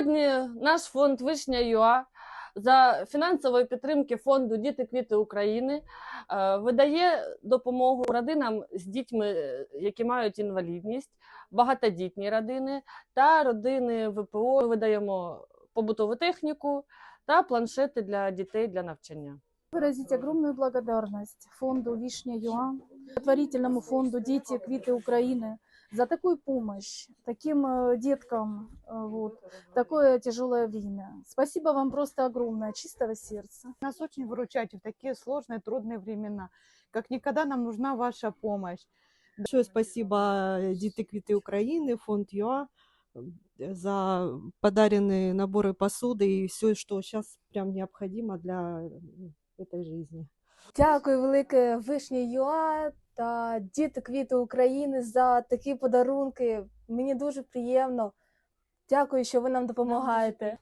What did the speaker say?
Сьогодні наш фонд Вишня ЮА за фінансової підтримки фонду Діти Квіти України е, видає допомогу родинам з дітьми, е, які мають інвалідність, багатодітні родини та родини ВПО. Ми видаємо побутову техніку та планшети для дітей для навчання. Выразить огромную благодарность фонду Вишня ЮА, благотворительному фонду Дети Квиты Украины За такую помощь таким э, деткам э, вот, такое тяжелое время. Спасибо вам просто огромное, чистого сердца. Нас очень выручаете в такие сложные, трудные времена. Как никогда нам нужна ваша помощь. Большое спасибо Диты Квиты Украины, фонд ЮА э, за подаренные наборы посуды и все, что сейчас прям необходимо для этой жизни. Дякую велике Вишні ЮА та Діти Квіти України за такі подарунки. Мені дуже приємно. Дякую, що ви нам допомагаєте.